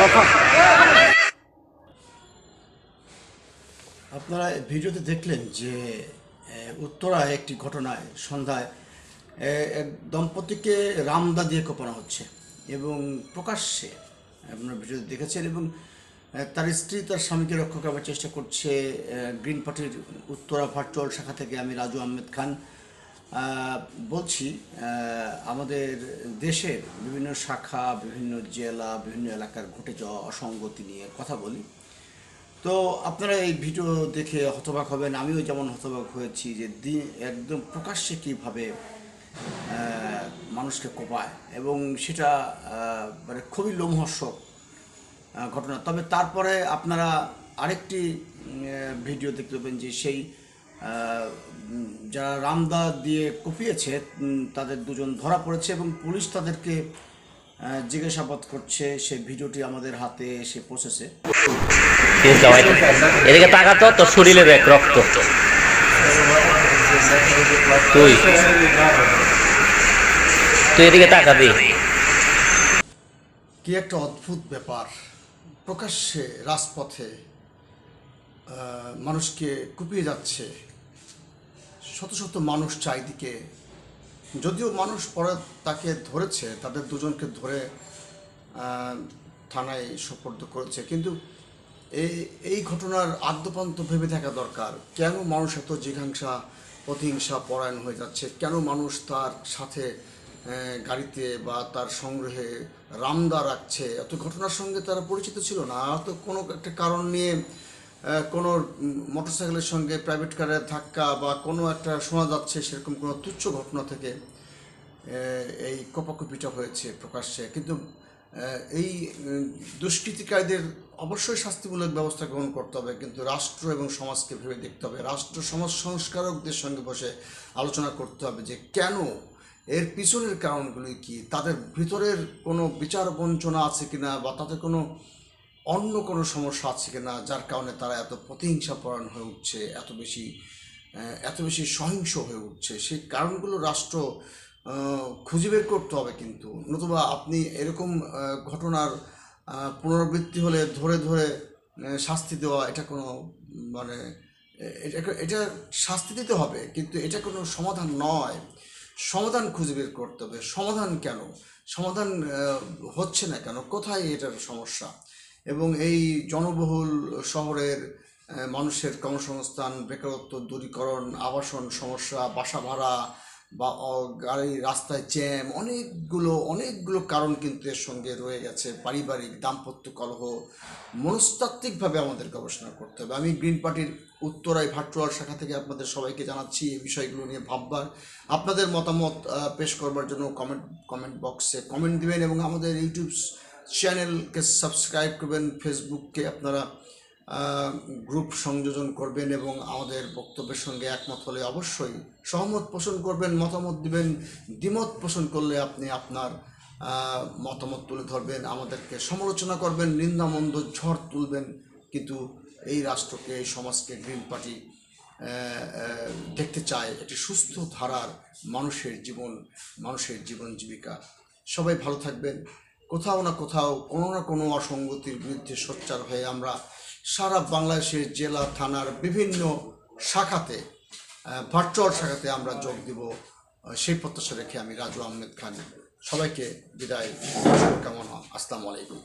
কথা আপনারা ভিডিওতে দেখলেন যে উত্তরায় একটি ঘটনায় সন্ধ্যায় এক দম্পতিকে রামদা দিয়ে কোপানো হচ্ছে এবং প্রকাশ্যে আপনারা ভিডিওতে দেখেছেন এবং তার স্ত্রী, তার স্বামীকে রক্ষা করার চেষ্টা করছে গ্রিন পার্টির উত্তরা ভার্চুয়াল শাখা থেকে আমি রাজু আহমেদ খান। বলছি আমাদের দেশের বিভিন্ন শাখা, বিভিন্ন জেলা, বিভিন্ন এলাকার ঘটে যাওয়া অসঙ্গতি নিয়ে কথা বলি। তো আপনারা এই ভিডিও দেখে হতবাক হবেন, আমিও যেমন হতবাক হয়েছি যে দিন একদম প্রকাশ্যে কীভাবে মানুষকে কোপায় এবং সেটা মানে খুবই লোমহর্ষক ঘটনা। তবে তারপরে আপনারা আরেকটি ভিডিও দেখতে পাবেন যে সেই যারা রামদা দিয়ে কুপিয়েছে তাদের দুজন ধরা পড়েছে এবং পুলিশ তাদেরকে জিজ্ঞাসাবাদ করছে সে ভিডিওটি আমাদের হাতে এসে পৌঁছেছে। এদিকে তাকাতো তোর শরীরে দেখ রক্ত। তুই তুই এদিকে তাকাবি কি একটা অদ্ভুত ব্যাপার প্রকাশ্যে রাজপথে মানুষকে কুপিয়ে যাচ্ছে। শত শত মানুষ চারিদিকে, যদিও মানুষ পরে তাকে ধরেছে, তাদের দুজনকে ধরে থানায় সোপর্দ করেছে, কিন্তু এই এই ঘটনার আদ্যপান্ত ভেবে থাকা দরকার। কেন মানুষ এত জিঘাংসা প্রতিহিংসা পরায়ণ হয়ে যাচ্ছে? কেন মানুষ তার সাথে গাড়িতে বা তার সংগ্রহে রামদা রাখছে? এত ঘটনার সঙ্গে তারা পরিচিত ছিল না। তো কোনো একটা কারণ নিয়ে কোনো মোটরসাইকেলের সঙ্গে প্রাইভেট কারের ধাক্কা বা কোনো একটা শোনা যাচ্ছে সেরকম কোনো তুচ্ছ ঘটনা থেকে এই কপাকপিটা হয়েছে প্রকাশ্যে। কিন্তু এই দুষ্কৃতিকারীদের অবশ্যই শাস্তিমূলক ব্যবস্থা গ্রহণ করতে হবে। কিন্তু রাষ্ট্র এবং সমাজকে ভেবে দেখতে হবে। রাষ্ট্র, সমাজ সংস্কারকদের সঙ্গে বসে আলোচনা করতে হবে যে কেন এর পিছনের কারণগুলি কি? তাদের ভিতরের কোনো বিচার বঞ্চনা আছে কিনা বা তাদের কোনো অন্য কোনো সমস্যা আছে কিনা, যার কারণে তারা এত প্রতিহিংসা পরায়ণ হয়ে উঠছে, এত বেশি এত বেশি সহিংস হয়ে উঠছে, সেই কারণগুলো রাষ্ট্র খুঁজে বের করতে হবে কিন্তু। নতুবা আপনি এরকম ঘটনার পুনরাবৃত্তি হলে ধরে ধরে শাস্তি দেওয়া, এটা কোনো মানে এটা এটা শাস্তি দিতে হবে, কিন্তু এটা কোনো সমাধান নয়। সমাধান খুঁজে বের করতে হবে। সমাধান কেন? সমাধান হচ্ছে না কেন? কোথায় এটার সমস্যা? এবং এই জনবহুল শহরের মানুষের কর্মসংস্থান, বেকারত্ব, দূরীকরণ, আবাসন সমস্যা, বাসা ভাড়া বা গাড়ি রাস্তায় জ্যাম, অনেকগুলো অনেকগুলো কারণ কিন্তু এর সঙ্গে রয়ে গেছে। পারিবারিক দাম্পত্য কলহ, মনস্তাত্ত্বিকভাবে আমাদের গবেষণা করতে হবে। আমি গ্রিন পার্টির উত্তরায় ভার্চুয়াল শাখা থেকে আপনাদের সবাইকে জানাচ্ছি এই বিষয়গুলো নিয়ে ভাববার। আপনাদের মতামত পেশ করবার জন্য কমেন্ট কমেন্ট বক্সে কমেন্ট দিবেন এবং আমাদের ইউটিউব চ্যানেলকে সাবস্ক্রাইব করবেন ফেসবুককে আপনারা গ্রুপ সংযোজন করবেন এবং আমাদের বক্তব্যের সঙ্গে একমত হলে অবশ্যই সহমত পোষণ করবেন, মতামত দিবেন, দ্বিমত পোষণ করলে আপনি আপনার মতামত তুলে ধরবেন, আমাদেরকে সমালোচনা করবেন, নিন্দামন্দ ঝড় তুলবেন, কিন্তু এই রাষ্ট্রকে, এই সমাজকে গ্রিন পার্টি দেখতে চায় একটি সুস্থ ধারার মানুষের জীবন মানুষের জীবন জীবিকা। সবাই ভালো থাকবেন। কোথাও না কোথাও কোনো না কোনো অসঙ্গতির বিরুদ্ধে সোচ্চার হয়ে আমরা সারা বাংলাদেশের জেলা, থানার বিভিন্ন শাখাতে ভার্চুয়াল শাখাতে আমরা যোগ দিব। সেই প্রত্যাশা রেখে আমি রাজু আহমেদ খান সবাইকে বিদায়, শুভকামনা। আসসালামু আলাইকুম।